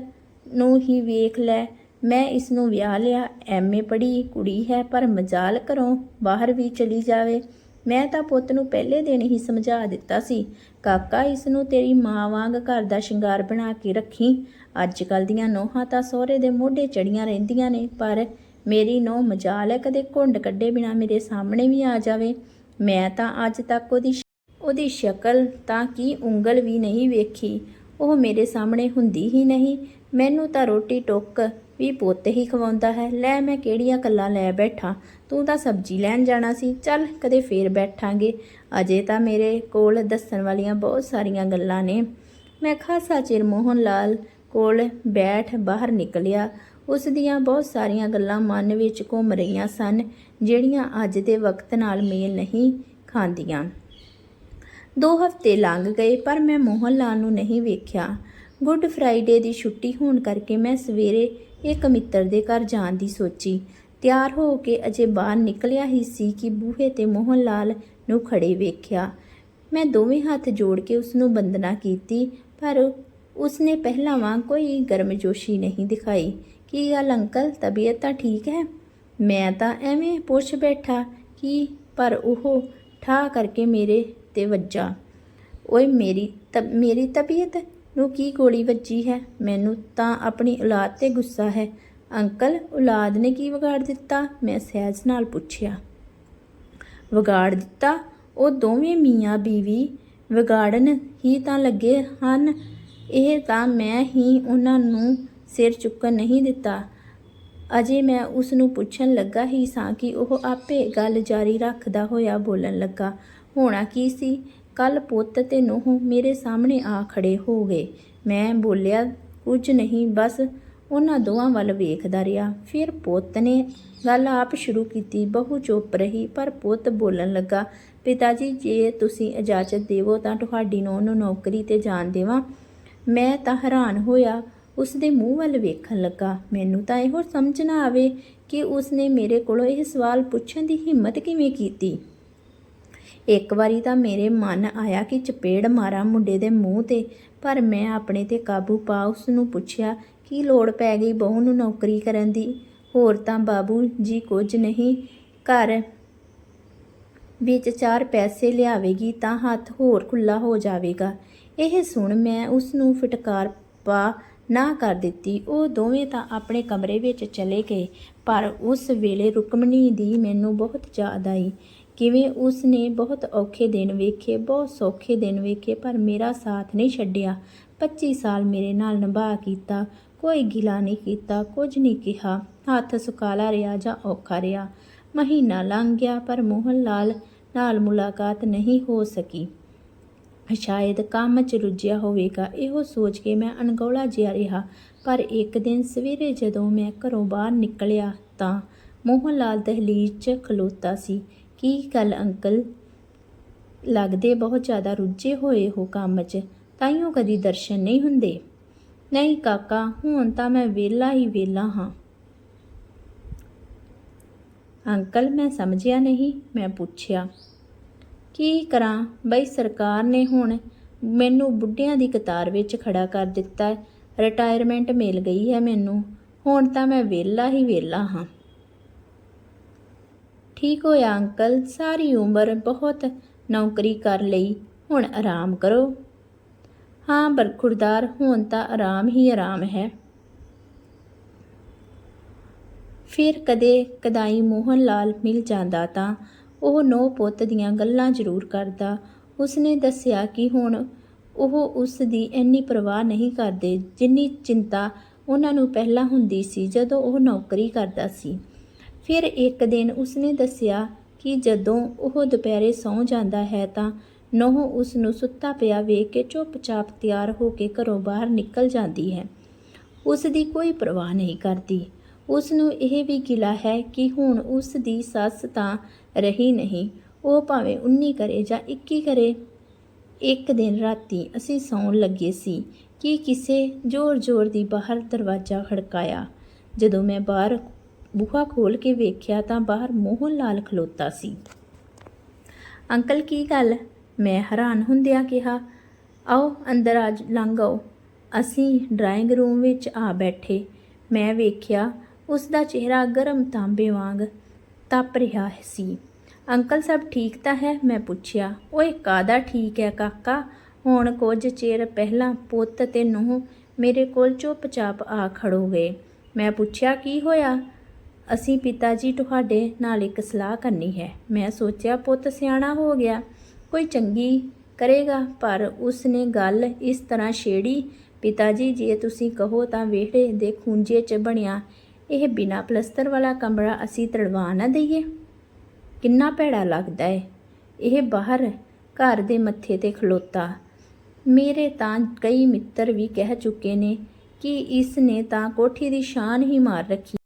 ਨੂੰ ਹੀ ਵੇਖ ਲੈ। ਮੈਂ ਇਸ ਨੂੰ ਵਿਆਹ ਲਿਆ। ਐਮਏ ਪੜ੍ਹੀ ਕੁੜੀ ਹੈ ਪਰ ਮਜਾਲ ਘਰੋਂ ਬਾਹਰ ਵੀ ਚਲੀ ਜਾਵੇ। ਮੈਂ ਤਾਂ ਪੁੱਤ ਨੂੰ ਪਹਿਲੇ ਦਿਨ ਹੀ ਸਮਝਾ ਦਿੱਤਾ ਸੀ, ਕਾਕਾ, ਇਸ ਨੂੰ ਤੇਰੀ ਮਾਂ ਵਾਂਗ ਘਰ ਦਾ ਸ਼ਿੰਗਾਰ ਬਣਾ ਕੇ ਰੱਖੀ। ਅੱਜ ਕੱਲ ਦੀਆਂ ਨੋਹਾਂ ਤਾਂ ਸਹੁਰੇ ਦੇ ਮੋਢੇ ਚੜੀਆਂ ਰਹਿੰਦੀਆਂ ਨੇ, ਪਰ ਮੇਰੀ ਨੋਹ ਮਜਾਲ ਹੈ, ਕਦੇ ਘੁੰਡ ਕੱਢੇ ਬਿਨਾ ਮੇਰੇ ਸਾਹਮਣੇ ਵੀ ਆ ਜਾਵੇ। ਮੈਂ ਤਾਂ ਅੱਜ ਤੱਕ ਉਹਦੀ ਉਹਦੀ ਸ਼ਕਲ ਤਾਂ ਕੀ ਉਂਗਲ ਵੀ ਨਹੀਂ ਵੇਖੀ। ਉਹ ਮੇਰੇ ਸਾਹਮਣੇ ਹੁੰਦੀ ਹੀ ਨਹੀਂ। ਮੈਨੂੰ ਤਾਂ ਰੋਟੀ ਟੋਕ ਵੀ ਪੁੱਤ ਹੀ ਖਵਾਉਂਦਾ ਹੈ। ਲੈ ਮੈਂ ਕਿਹੜੀਆਂ ਗੱਲਾਂ ਲੈ ਬੈਠਾ। ਤੂੰ ਤਾਂ ਸਬਜ਼ੀ ਲੈਣ ਜਾਣਾ ਸੀ। ਚੱਲ ਕਦੇ ਫੇਰ ਬੈਠਾਂਗੇ। ਅਜੇ ਤਾਂ ਮੇਰੇ ਕੋਲ ਦੱਸਣ ਵਾਲੀਆਂ ਬਹੁਤ ਸਾਰੀਆਂ ਗੱਲਾਂ ਨੇ। ਮੈਂ ਖਾਸਾ ਚਿਰ ਮੋਹਨ ਲਾਲ ਕੋਲ ਬੈਠ ਬਾਹਰ ਨਿਕਲਿਆ। ਉਸ ਦੀਆਂ ਬਹੁਤ ਸਾਰੀਆਂ ਗੱਲਾਂ ਮਨ ਵਿੱਚ ਘੁੰਮ ਰਹੀਆਂ ਸਨ, ਜਿਹੜੀਆਂ ਅੱਜ ਦੇ ਵਕਤ ਨਾਲ ਮੇਲ ਨਹੀਂ ਖਾਂਦੀਆਂ। ਦੋ ਹਫ਼ਤੇ ਲੰਘ ਗਏ, ਪਰ ਮੈਂ ਮੋਹਨ ਲਾਲ ਨੂੰ ਨਹੀਂ ਵੇਖਿਆ। ਗੁੱਡ ਫਰਾਈਡੇ ਦੀ ਛੁੱਟੀ ਹੋਣ ਕਰਕੇ ਮੈਂ ਸਵੇਰੇ ਇੱਕ ਮਿੱਤਰ ਦੇ ਘਰ ਜਾਣ ਦੀ ਸੋਚੀ। ਤਿਆਰ ਹੋ ਕੇ ਅਜੇ ਬਾਹਰ ਨਿਕਲਿਆ ਹੀ ਸੀ ਕਿ ਬੂਹੇ ਤੇ ਮੋਹਨ ਲਾਲ ਨੂੰ ਖੜੇ ਵੇਖਿਆ। ਮੈਂ ਦੋਵੇਂ ਹੱਥ ਜੋੜ ਕੇ ਉਸ ਨੂੰ ਬੰਦਨਾ ਕੀਤੀ, ਪਰ ਉਸਨੇ ਪਹਿਲਾਂ ਵਾਂ ਕੋਈ ਗਰਮਜੋਸ਼ੀ ਨਹੀਂ ਦਿਖਾਈ। ਕੀ ਗੱਲ ਅੰਕਲ? ਤਬੀਅਤ ਤਾਂ ਠੀਕ ਹੈ? ਮੈਂ ਤਾਂ ਐਵੇਂ ਪੁੱਛ ਬੈਠਾ ਕਿ ਪਰ ਉਹ ਠਾ ਕਰਕੇ ਮੇਰੇ ਤੇ ਵੱਜਾ। ਓਏ ਮੇਰੀ ਤਬ, ਮੇਰੀ ਤਬੀਅਤ? ਨੂੰ ਕੀ ਗੋਲੀ ਵੱਜੀ ਹੈ? ਮੈਨੂੰ ਤਾਂ ਆਪਣੀ ਔਲਾਦ ਤੇ ਗੁੱਸਾ ਹੈ। ਅੰਕਲ, ਔਲਾਦ ਨੇ ਕੀ ਵਿਗਾੜ ਦਿੱਤਾ? ਮੈਂ ਸਹਿਜ ਨਾਲ ਪੁੱਛਿਆ। ਵਿਗਾੜ ਦਿੱਤਾ? ਉਹ ਦੋਵੇਂ ਮੀਆਂ ਬੀਵੀ ਵਿਗਾੜਨ ਹੀ ਤਾਂ ਲੱਗੇ ਹਨ। ਇਹ ਤਾਂ ਮੈਂ ਹੀ ਉਹਨਾਂ ਨੂੰ ਸਿਰ ਚੁੱਕਣ ਨਹੀਂ ਦਿੱਤਾ। ਅਜੇ ਮੈਂ ਉਸ ਨੂੰ ਪੁੱਛਣ ਲੱਗਾ ਹੀ ਸਾਂ ਕਿ ਉਹ ਆਪੇ ਗੱਲ ਜਾਰੀ ਰੱਖਦਾ ਹੋਇਆ ਬੋਲਣ ਲੱਗਾ। ਹੋਣਾ ਕੀ ਸੀ? ਕੱਲ ਪੁੱਤ ਤੇ ਨੂੰਹ ਮੇਰੇ ਸਾਹਮਣੇ ਆ ਖੜੇ ਹੋ ਗਏ। ਮੈਂ ਬੋਲਿਆ, ਕੁਝ ਨਹੀਂ, ਬਸ ਉਹਨਾਂ ਦੋਵਾਂ ਵੱਲ ਵੇਖਦਾ ਰਿਹਾ। ਫਿਰ ਪੁੱਤ ਨੇ ਗੱਲ ਆਪ ਸ਼ੁਰੂ ਕੀਤੀ। ਬਹੂ ਚੁੱਪ ਰਹੀ, ਪਰ ਪੁੱਤ ਬੋਲਣ ਲੱਗਾ, ਪਿਤਾ ਜੀ, ਜੇ ਤੁਸੀਂ ਇਜਾਜ਼ਤ ਦੇਵੋ ਤਾਂ ਤੁਹਾਡੀ ਨੂੰ ਨੂੰ ਨੌਕਰੀ ਤੇ ਜਾਣ ਦੇਵਾਂ। ਮੈਂ ਤਾਂ ਹੈਰਾਨ ਹੋਇਆ ਉਸ ਦੇ ਮੂੰਹ ਵੱਲ ਵੇਖਣ ਲੱਗਾ। ਮੈਨੂੰ ਤਾਂ ਇਹੋ ਸਮਝ ਨਾ ਆਵੇ ਕਿ ਉਸ ਨੇ ਮੇਰੇ ਕੋਲੋਂ ਇਹ ਸਵਾਲ ਪੁੱਛਣ ਦੀ ਹਿੰਮਤ ਕਿਵੇਂ ਕੀਤੀ। ਇੱਕ ਵਾਰੀ ਤਾਂ ਮੇਰੇ ਮਨ ਆਇਆ ਕਿ ਚਪੇੜ ਮਾਰਾਂ ਮੁੰਡੇ ਦੇ ਮੂੰਹ ਤੇ, ਪਰ ਮੈਂ ਆਪਣੇ ਤੇ ਕਾਬੂ ਪਾ ਉਸ ਨੂੰ ਪੁੱਛਿਆ, ਕੀ ਲੋੜ ਪੈ ਗਈ ਬਹੂ ਨੂੰ ਨੌਕਰੀ ਕਰਨ ਦੀ? ਹੋਰ ਤਾਂ ਬਾਬੂ ਜੀ ਕੁਝ ਨਹੀਂ, ਘਰ ਵਿੱਚ ਚਾਰ ਪੈਸੇ ਲਿਆਵੇਗੀ ਤਾਂ ਹੱਥ ਹੋਰ ਖੁੱਲਾ ਹੋ ਜਾਵੇਗਾ। ਇਹ ਸੁਣ ਮੈਂ ਉਸ ਨੂੰ ਫਟਕਾਰ ਪਾ ਨਾ ਕਰ ਦਿੱਤੀ। ਉਹ ਦੋਵੇਂ ਤਾਂ ਆਪਣੇ ਕਮਰੇ ਵਿੱਚ ਚਲੇ ਗਏ, ਪਰ ਉਸ ਵੇਲੇ ਰੁਕਮਣੀ ਦੀ ਮੈਨੂੰ ਬਹੁਤ ਯਾਦ ਆਈ। ਕਿਵੇਂ ਉਸ ਨੇ ਬਹੁਤ ਔਖੇ ਦਿਨ ਵੇਖੇ, ਬਹੁਤ ਸੌਖੇ ਦਿਨ ਵੇਖੇ, ਪਰ ਮੇਰਾ ਸਾਥ ਨਹੀਂ ਛੱਡਿਆ। 25 ਸਾਲ ਮੇਰੇ ਨਾਲ ਨਿਭਾ ਕੀਤਾ, ਕੋਈ ਗਿਲਾ ਨਹੀਂ ਕੀਤਾ, ਕੁਝ ਨਹੀਂ ਕਿਹਾ। ਹੱਥ ਸੁਕਾਲਾ ਰਿਹਾ ਜਾਂ ਔਖਾ ਰਿਹਾ, ਮਹੀਨਾ ਲੰਘ ਗਿਆ, ਪਰ ਮੋਹਨ ਲਾਲ ਨਾਲ ਮੁਲਾਕਾਤ ਨਹੀਂ ਹੋ ਸਕੀ। ਸ਼ਾਇਦ ਕੰਮ 'ਚ ਰੁੱਝਿਆ ਹੋਵੇਗਾ, ਇਹੋ ਸੋਚ ਕੇ ਮੈਂ ਅਣਗੌਲਾ ਜਿਹਾ ਰਿਹਾ। ਪਰ ਇੱਕ ਦਿਨ ਸਵੇਰੇ ਜਦੋਂ ਮੈਂ ਘਰੋਂ ਬਾਹਰ ਨਿਕਲਿਆ ਤਾਂ ਮੋਹਨ ਲਾਲ ਦਹਲੀਜ਼ 'ਚ ਖਲੋਤਾ ਸੀ। ਕੀ ਗੱਲ ਅੰਕਲ? ਲੱਗਦੇ ਬਹੁਤ ਜ਼ਿਆਦਾ ਰੁੱਝੇ ਹੋਏ ਹੋ ਕੰਮ 'ਚ ਤਾਈਓ ਕਦੀ ਦਰਸ਼ਨ ਨਹੀਂ ਹੁੰਦੇ। ਨਹੀਂ ਕਾਕਾ, ਹੁਣ ਤਾਂ ਮੈਂ ਵਿਹਲਾ ਹੀ ਵਿਹਲਾ ਹਾਂ। ਅੰਕਲ, ਮੈਂ ਸਮਝਿਆ ਨਹੀਂ, ਮੈਂ ਪੁੱਛਿਆ। ਕੀ ਕਰਾਂ? ਬਈ ਸਰਕਾਰ ਨੇ ਹੁਣ ਮੈਨੂੰ ਬੁੱਢਿਆਂ ਦੀ ਕਤਾਰ ਵਿੱਚ ਖੜਾ ਕਰ ਦਿੱਤਾ ਹੈ। ਰਿਟਾਇਰਮੈਂਟ ਮਿਲ ਗਈ ਹੈ ਮੈਨੂੰ। ਹੁਣ ਤਾਂ ਮੈਂ ਵਿਹਲਾ ਹੀ ਵਿਹਲਾ ਹਾਂ। ਠੀਕ ਹੋਇਆ ਅੰਕਲ, ਸਾਰੀ ਉਮਰ ਬਹੁਤ ਨੌਕਰੀ ਕਰ ਲਈ, ਹੁਣ ਆਰਾਮ ਕਰੋ। ਹਾਂ ਬਰਖੁਰਦਾਰ, ਹੁਣ ਤਾਂ ਆਰਾਮ ਹੀ ਆਰਾਮ ਹੈ। ਫਿਰ ਕਦੇ ਕਦਾਈ ਮੋਹਨ ਲਾਲ ਮਿਲ ਜਾਂਦਾ ਤਾਂ ਉਹ ਨੋ ਪੁੱਤ ਦੀਆਂ ਗੱਲਾਂ ਜ਼ਰੂਰ ਕਰਦਾ। ਉਸਨੇ ਦੱਸਿਆ ਕਿ ਹੁਣ ਉਹ ਉਸ ਦੀ ਇੰਨੀ ਪਰਵਾਹ ਨਹੀਂ ਕਰਦੇ, ਜਿੰਨੀ ਚਿੰਤਾ ਉਹਨਾਂ ਨੂੰ ਪਹਿਲਾਂ ਹੁੰਦੀ ਸੀ ਜਦੋਂ ਉਹ ਨੌਕਰੀ ਕਰਦਾ ਸੀ। ਫਿਰ ਇੱਕ ਦਿਨ ਉਸਨੇ ਦੱਸਿਆ ਕਿ ਜਦੋਂ ਉਹ ਦੁਪਹਿਰੇ ਸੌਂ ਜਾਂਦਾ ਹੈ ਤਾਂ ਨੋਹ ਉਸ ਨੂੰ ਸੁੱਤਾ ਪਿਆ ਵੇਖ ਕੇ ਚੁੱਪਚਾਪ ਤਿਆਰ ਹੋ ਕੇ ਘਰੋਂ ਬਾਹਰ ਨਿਕਲ ਜਾਂਦੀ ਹੈ। ਉਸ ਦੀ ਕੋਈ ਪਰਵਾਹ ਨਹੀਂ ਕਰਦੀ। ਉਸ ਨੂੰ ਇਹ ਵੀ ਗਿਲਾ ਹੈ ਕਿ ਹੁਣ ਉਸ ਦੀ ਸੱਸ ਤਾਂ ਰਹੀ ਨਹੀਂ। ਉਹ ਭਾਵੇਂ 19 ਕਰੇ ਜਾਂ 21 ਕਰੇ, ਇੱਕ ਦਿਨ ਰਾਤੀ ਅਸੀਂ ਸੌਣ ਲੱਗੇ ਸੀ ਕਿ ਕਿਸੇ ਜ਼ੋਰ-ਜ਼ੋਰ ਦੀ ਬਾਹਰ ਦਰਵਾਜ਼ਾ ਖੜਕਾਇਆ। ਜਦੋਂ ਮੈਂ ਬਾਹਰ ਬੂਹਾ ਖੋਲ ਕੇ ਵੇਖਿਆ ਤਾਂ ਬਾਹਰ ਮੋਹਨ ਲਾਲ ਖਲੋਤਾ ਸੀ। ਅੰਕਲ, ਕੀ ਗੱਲ? ਮੈਂ ਹੈਰਾਨ ਹੁੰਦਿਆਂ ਕਿਹਾ, ਆਓ, ਅੰਦਰ ਆ ਲੰਘ ਆਓ। ਅਸੀਂ ਡਰਾਇੰਗ ਰੂਮ ਵਿੱਚ ਆ ਬੈਠੇ। ਮੈਂ ਵੇਖਿਆ, ਉਸ ਦਾ ਚਿਹਰਾ ਗਰਮ ਤਾਂਬੇ ਵਾਂਗ ਤਪ ਰਿਹਾ ਸੀ। ਅੰਕਲ, ਸਭ ਠੀਕ ਤਾਂ ਹੈ? ਮੈਂ ਪੁੱਛਿਆ। ਓਏ ਕਾਦਾ ਠੀਕ ਹੈ ਕਾਕਾ? ਹੁਣ ਕੁਝ ਚਿਰ ਪਹਿਲਾਂ ਪੁੱਤ ਤੇ ਨੂੰਹ ਮੇਰੇ ਕੋਲ ਚੁੱਪਚਾਪ ਆ ਖੜੋ ਗਏ। ਮੈਂ ਪੁੱਛਿਆ, ਕੀ ਹੋਇਆ? ਅਸੀਂ ਪਿਤਾ ਜੀ ਤੁਹਾਡੇ ਨਾਲ ਇੱਕ ਸਲਾਹ ਕਰਨੀ ਹੈ। ਮੈਂ ਸੋਚਿਆ, ਪੁੱਤ, ਸਿਆਣਾ ਹੋ ਗਿਆ। ਕੋਈ ਚੰਗੀ ਕਰੇਗਾ, ਪਰ ਉਸ ਨੇ ਗੱਲ ਇਸ ਤਰ੍ਹਾਂ ਛੇੜੀ ਪਿਤਾ ਜੀ ਜੇ ਤੁਸੀਂ ਕਹੋ ਤਾਂ ਵਿਹੜੇ ਦੇ ਖੂੰਜੇ 'ਚ ਬਣਿਆ। ਇਹ ਬਿਨਾ ਪਲਸਤਰ ਵਾਲਾ ਕਮਰਾ ਅਸੀਂ ਤੜਵਾ ਨਾ ਦਈਏ। ਕਿੰਨਾ ਭੈੜਾ ਲੱਗਦਾ ਹੈ ਇਹ ਬਾਹਰ ਘਰ ਦੇ ਮੱਥੇ ਤੇ ਖਲੋਤਾ। ਮੇਰੇ ਤਾਂ ਕਈ ਮਿੱਤਰ ਵੀ ਕਹਿ ਚੁੱਕੇ ਨੇ ਕਿ ਇਸ ਨੇ ਤਾਂ ਕੋਠੀ ਦੀ ਸ਼ਾਨ ਹੀ ਮਾਰ ਰੱਖੀ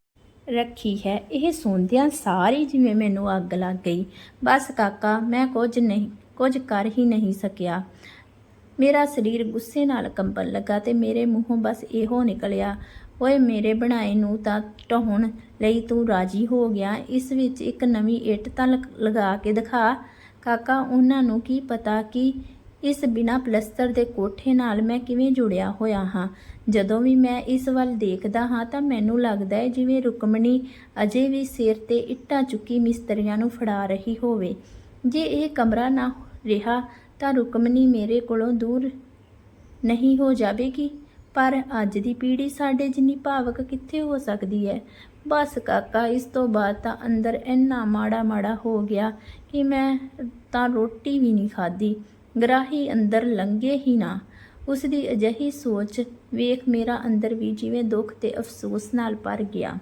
ਰੱਖੀ ਹੈ। ਇਹ ਸੁਣਦਿਆਂ ਸਾਰੀ ਜਿਵੇਂ ਮੈਨੂੰ ਅੱਗ ਲੱਗ ਗਈ। ਬਸ ਕਾਕਾ, ਮੈਂ ਕੁਝ ਨਹੀਂ, ਕੁਝ ਕਰ ਹੀ ਨਹੀਂ ਸਕਿਆ। ਮੇਰਾ ਸਰੀਰ ਗੁੱਸੇ ਨਾਲ ਕੰਬਣ ਲੱਗਾ ਤੇ ਮੇਰੇ ਮੂੰਹੋਂ ਬਸ ਇਹੋ ਨਿਕਲਿਆ, ਓਏ ਮੇਰੇ ਬਣਾਏ ਨੂੰ ਤਾਂ ਢਾਉਣ ਲਈ ਤੂੰ ਰਾਜੀ ਹੋ ਗਿਆ। ਇਸ ਵਿੱਚ ਇੱਕ ਨਵੀਂ ਇੱਟ ਤਾਂ ਲਗਾ ਕੇ ਦਿਖਾ। ਕਾਕਾ, ਉਹਨਾਂ ਨੂੰ ਕੀ ਪਤਾ ਕਿ ਇਸ ਬਿਨਾ ਪਲਸਤਰ ਦੇ ਕੋਠੇ ਨਾਲ ਮੈਂ ਕਿਵੇਂ ਜੁੜਿਆ ਹੋਇਆ ਹਾਂ? ਜਦੋਂ ਵੀ ਮੈਂ ਇਸ ਵੱਲ ਦੇਖਦਾ ਹਾਂ ਤਾਂ ਮੈਨੂੰ ਲੱਗਦਾ ਹੈ ਜਿਵੇਂ ਰੁਕਮਣੀ ਅਜੇ ਵੀ ਸਿਰ ਤੇ ਇੱਟਾਂ ਚੁੱਕੀ ਮਿਸਤਰੀਆਂ ਨੂੰ ਫੜਾ ਰਹੀ ਹੋਵੇ। ਜੇ ਇਹ ਕਮਰਾ ਨਾ ਰਿਹਾ ਤਾਂ ਰੁਕਮਣੀ ਮੇਰੇ ਕੋਲੋਂ ਦੂਰ ਨਹੀਂ ਹੋ ਜਾਵੇਗੀ। ਪਰ ਅੱਜ ਦੀ ਪੀੜ੍ਹੀ ਸਾਡੇ ਜਿੰਨੀ ਭਾਵਕ ਕਿੱਥੇ ਹੋ ਸਕਦੀ ਹੈ? ਬਸ ਕਾਕਾ, ਇਸ ਤੋਂ ਬਾਅਦ ਤਾਂ ਅੰਦਰ ਇੰਨਾ ਮਾੜਾ ਮਾੜਾ ਹੋ ਗਿਆ ਕਿ ਮੈਂ ਤਾਂ ਰੋਟੀ ਵੀ ਨਹੀਂ ਖਾਧੀ। ਗਰਾਹੀ ਅੰਦਰ ਲੰਘੇ ਹੀ ਨਾ। ਉਸ ਦੀ ਅਜਿਹੀ ਸੋਚ ਵੇਖ ਮੇਰਾ ਅੰਦਰ ਵੀ ਜਿਵੇਂ ਦੁੱਖ ਤੇ ਅਫਸੋਸ ਨਾਲ ਭਰ ਗਿਆ।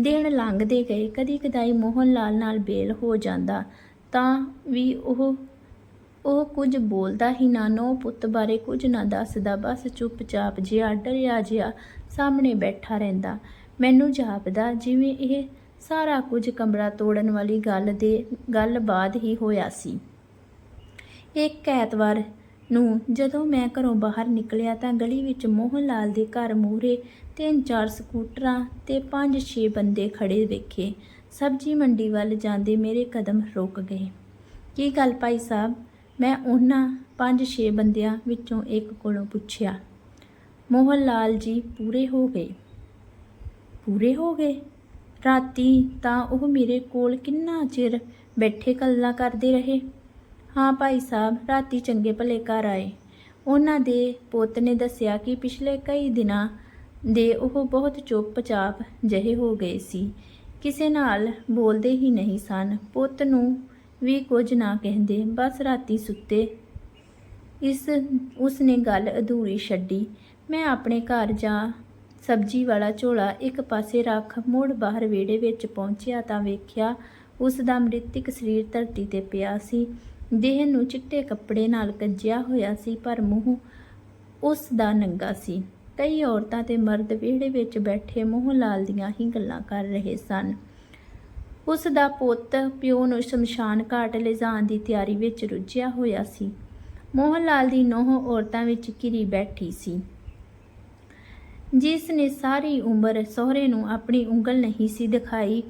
ਦਿਨ ਲੰਘਦੇ ਗਏ ਕਦੀ ਕਦਾਈ ਮੋਹਨ ਲਾਲ ਨਾਲ ਬੇਲ ਹੋ ਜਾਂਦਾ, ਤਾਂ ਵੀ ਉਹ ਉਹ ਕੁਝ ਬੋਲਦਾ ਹੀ ਨਾ, ਨੋ ਪੁੱਤ ਬਾਰੇ ਕੁਝ ਨਾ ਦੱਸਦਾ, ਬਸ ਚੁੱਪਚਾਪ ਜਿਹਾ, ਡਰਿਆ ਜਿਹਾ ਸਾਹਮਣੇ ਬੈਠਾ ਰਹਿੰਦਾ। ਮੈਨੂੰ ਜਾਪਦਾ ਜਿਵੇਂ ਇਹ ਸਾਰਾ ਕੁਝ ਕਮਰਾ ਤੋੜਨ ਵਾਲੀ ਗੱਲ ਦੇ, ਗੱਲ ਬਾਅਦ ਹੀ ਹੋਇਆ ਸੀ। ਇੱਕ ਐਤਵਾਰ ਨੂੰ, ਜਦੋਂ ਮੈਂ ਘਰੋਂ ਬਾਹਰ ਨਿਕਲਿਆ ਤਾਂ ਗਲੀ ਵਿੱਚ ਮੋਹਨ ਲਾਲ ਦੇ ਘਰ ਮੂਹਰੇ ਤਿੰਨ ਚਾਰ ਸਕੂਟਰਾਂ ਤੇ ਪੰਜ ਛੇ ਬੰਦੇ ਖੜੇ ਵੇਖੇ। ਸਬਜ਼ੀ ਮੰਡੀ ਵੱਲ ਜਾਂਦੇ ਮੇਰੇ ਕਦਮ ਰੁਕ ਗਏ। ਕੀ ਗੱਲ ਭਾਈ ਸਾਹਿਬ? ਮੈਂ ਉਹਨਾਂ ਪੰਜ ਛੇ ਬੰਦਿਆਂ ਵਿੱਚੋਂ ਇੱਕ ਕੋਲੋਂ ਪੁੱਛਿਆ। ਮੋਹਨ ਲਾਲ ਜੀ ਪੂਰੇ ਹੋ ਗਏ। ਪੂਰੇ ਹੋ ਗਏ? ਰਾਤੀ ਤਾਂ ਉਹ ਮੇਰੇ ਕੋਲ ਕਿੰਨਾ ਚਿਰ ਬੈਠੇ ਗੱਲਾਂ ਕਰਦੇ ਰਹੇ। ਹਾਂ ਭਾਈ ਸਾਹਿਬ, ਰਾਤੀ ਚੰਗੇ ਭਲੇ ਘਰ ਆਏ। ਉਹਨਾਂ ਦੇ ਪੁੱਤ ਨੇ ਦੱਸਿਆ ਕਿ ਪਿਛਲੇ ਕਈ ਦਿਨਾਂ ਦੇ ਉਹ ਬਹੁਤ ਚੁੱਪਚਾਪ ਜਿਹੇ ਹੋ ਗਏ ਸੀ। ਕਿਸੇ ਨਾਲ ਬੋਲਦੇ ਹੀ ਨਹੀਂ ਸਨ। ਪੁੱਤ ਨੂੰ ਵੀ ਕੁਝ ਨਾ ਕਹਿੰਦੇ, ਬਸ ਰਾਤੀ ਸੁੱਤੇ। ਇਸ ਉਸ ਨੇ ਗੱਲ ਅਧੂਰੀ ਛੱਡੀ। ਮੈਂ ਆਪਣੇ ਘਰ ਜਾ ਸਬਜ਼ੀ ਵਾਲਾ ਝੋਲਾ ਇੱਕ ਪਾਸੇ ਰੱਖ, ਮੁੜ ਬਾਹਰ ਵਿਹੜੇ ਵਿੱਚ ਪਹੁੰਚਿਆ ਤਾਂ ਵੇਖਿਆ ਉਸ ਦਾ ਮ੍ਰਿਤਕ ਸਰੀਰ ਧਰਤੀ ਤੇ ਪਿਆ ਸੀ। ਦੇਹ ਨੂੰ ਚਿੱਟੇ ਕੱਪੜੇ ਨਾਲ ਕੱਜਿਆ ਹੋਇਆ ਸੀ, ਪਰ ਮੂੰਹ ਉਸ ਦਾ ਨੰਗਾ ਸੀ। ਕਈ ਔਰਤਾਂ ਤੇ ਮਰਦ ਵਿਹੜੇ ਵਿੱਚ ਬੈਠੇ ਮੋਹ ਲਾਲ ਦੀਆਂ ਹੀ ਗੱਲਾਂ ਕਰ ਰਹੇ ਸਨ। ਉਸ ਦਾ ਪੁੱਤ ਪਿਓ ਨੂੰ ਸ਼ਮਸ਼ਾਨ ਘਾਟ ਲਿਜਾਣ ਦੀ ਤਿਆਰੀ ਵਿੱਚ ਰੁੱਝਿਆ ਹੋਇਆ ਸੀ। ਮੋਹਨ ਲਾਲ ਦੀ ਨੋਹ ਔਰਤਾਂ ਵਿੱਚ ਘਿਰੀ ਬੈਠੀ ਸੀ। ਜਿਸ ਨੇ ਸਾਰੀ ਉਮਰ ਸਹੁਰੇ ਨੂੰ ਆਪਣੀ ਉਂਗਲ ਨਹੀਂ ਸੀ ਦਿਖਾਈ,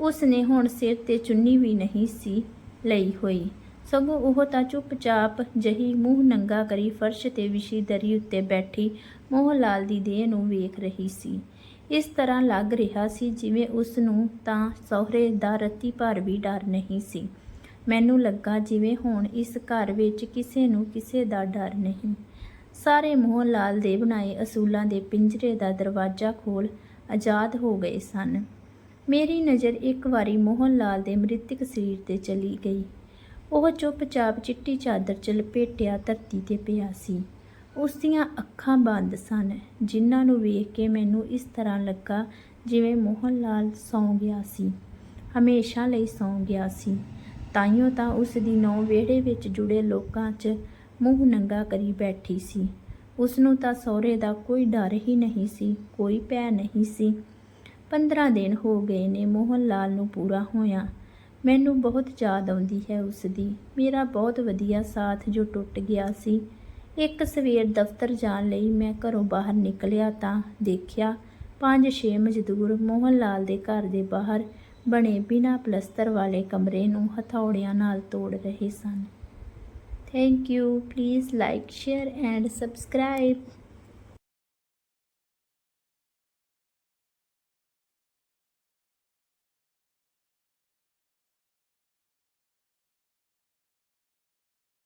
ਉਸ ਨੇ ਹੁਣ ਸਿਰ ਤੇ ਚੁੰਨੀ ਵੀ ਨਹੀਂ ਸੀ ਲਈ ਹੋਈ। ਸਗੋਂ ਉਹ ਤਾਂ ਚੁੱਪਚਾਪ ਜਹੀ ਮੂੰਹ ਨੰਗਾ ਕਰੀ ਫਰਸ਼ ਤੇ ਵਿਸ਼ੀ ਦਰੀ ਉੱਤੇ ਬੈਠੀ ਮੋਹਨ ਲਾਲ ਦੀ ਦੇਹ ਨੂੰ ਵੇਖ ਰਹੀ ਸੀ। ਇਸ ਤਰ੍ਹਾਂ ਲੱਗ ਰਿਹਾ ਸੀ ਜਿਵੇਂ ਉਸ ਨੂੰ ਤਾਂ ਸਹੁਰੇ ਦਾ ਰੱਤੀ ਭਰ ਵੀ ਡਰ ਨਹੀਂ ਸੀ। ਮੈਨੂੰ ਲੱਗਾ ਜਿਵੇਂ ਹੁਣ ਇਸ ਘਰ ਵਿੱਚ ਕਿਸੇ ਨੂੰ ਕਿਸੇ ਦਾ ਡਰ ਨਹੀਂ। ਸਾਰੇ ਮੋਹਨ ਲਾਲ ਦੇ ਬਣਾਏ ਅਸੂਲਾਂ ਦੇ ਪਿੰਜਰੇ ਦਾ ਦਰਵਾਜ਼ਾ ਖੋਲ ਆਜ਼ਾਦ ਹੋ ਗਏ ਸਨ। ਮੇਰੀ ਨਜ਼ਰ ਇੱਕ ਵਾਰੀ ਮੋਹਨ ਲਾਲ ਦੇ ਮ੍ਰਿਤਕ ਸਰੀਰ ਤੇ ਚਲੀ ਗਈ। ਉਹ ਚੁੱਪਚਾਪ ਚਿੱਟੀ ਚਾਦਰ ਚ ਲਪੇਟਿਆ ਧਰਤੀ ਤੇ ਪਿਆ ਸੀ। ਉਸ ਦੀਆਂ ਅੱਖਾਂ ਬੰਦ ਸਨ, ਜਿਨ੍ਹਾਂ ਨੂੰ ਵੇਖ ਕੇ ਮੈਨੂੰ ਇਸ ਤਰ੍ਹਾਂ ਲੱਗਾ ਜਿਵੇਂ ਮੋਹਨ ਲਾਲ ਸੌਂ ਗਿਆ ਸੀ, ਹਮੇਸ਼ਾ ਲਈ ਸੌਂ ਗਿਆ ਸੀ। ਤਾਈਓ ਤਾਂ ਉਸ ਦੀ ਨੌ ਵਿਹੜੇ ਵਿੱਚ ਜੁੜੇ ਲੋਕਾਂ 'ਚ ਮੂੰਹ ਨੰਗਾ ਕਰੀ ਬੈਠੀ ਸੀ। ਉਸ ਨੂੰ ਤਾਂ ਸਹੁਰੇ ਦਾ ਕੋਈ ਡਰ ਹੀ ਨਹੀਂ ਸੀ, ਕੋਈ ਭੈ ਨਹੀਂ ਸੀ। 15 ਦਿਨ ਹੋ ਗਏ ਨੇ ਮੋਹਨ ਲਾਲ ਨੂੰ ਪੂਰਾ ਹੋਇਆ। ਮੈਨੂੰ ਬਹੁਤ ਯਾਦ ਆਉਂਦੀ ਹੈ ਉਸ ਦੀ ਮੇਰਾ ਬਹੁਤ ਵਧੀਆ ਸਾਥ ਜੋ ਟੁੱਟ ਗਿਆ ਸੀ। ਇੱਕ ਸਵੇਰ ਦਫ਼ਤਰ ਜਾਣ ਲਈ ਮੈਂ ਘਰੋਂ ਬਾਹਰ ਨਿਕਲਿਆ ਤਾਂ ਦੇਖਿਆ ਪੰਜ ਛੇ ਮਜ਼ਦੂਰ ਮੋਹਨ ਲਾਲ ਦੇ ਘਰ ਦੇ ਬਾਹਰ ਬਣੇ ਬਿਨਾਂ ਪਲਸਤਰ ਵਾਲੇ ਕਮਰੇ ਨੂੰ ਹਥੌੜਿਆਂ ਨਾਲ ਤੋੜ ਰਹੇ ਸਨ। Thank you please like share and subscribe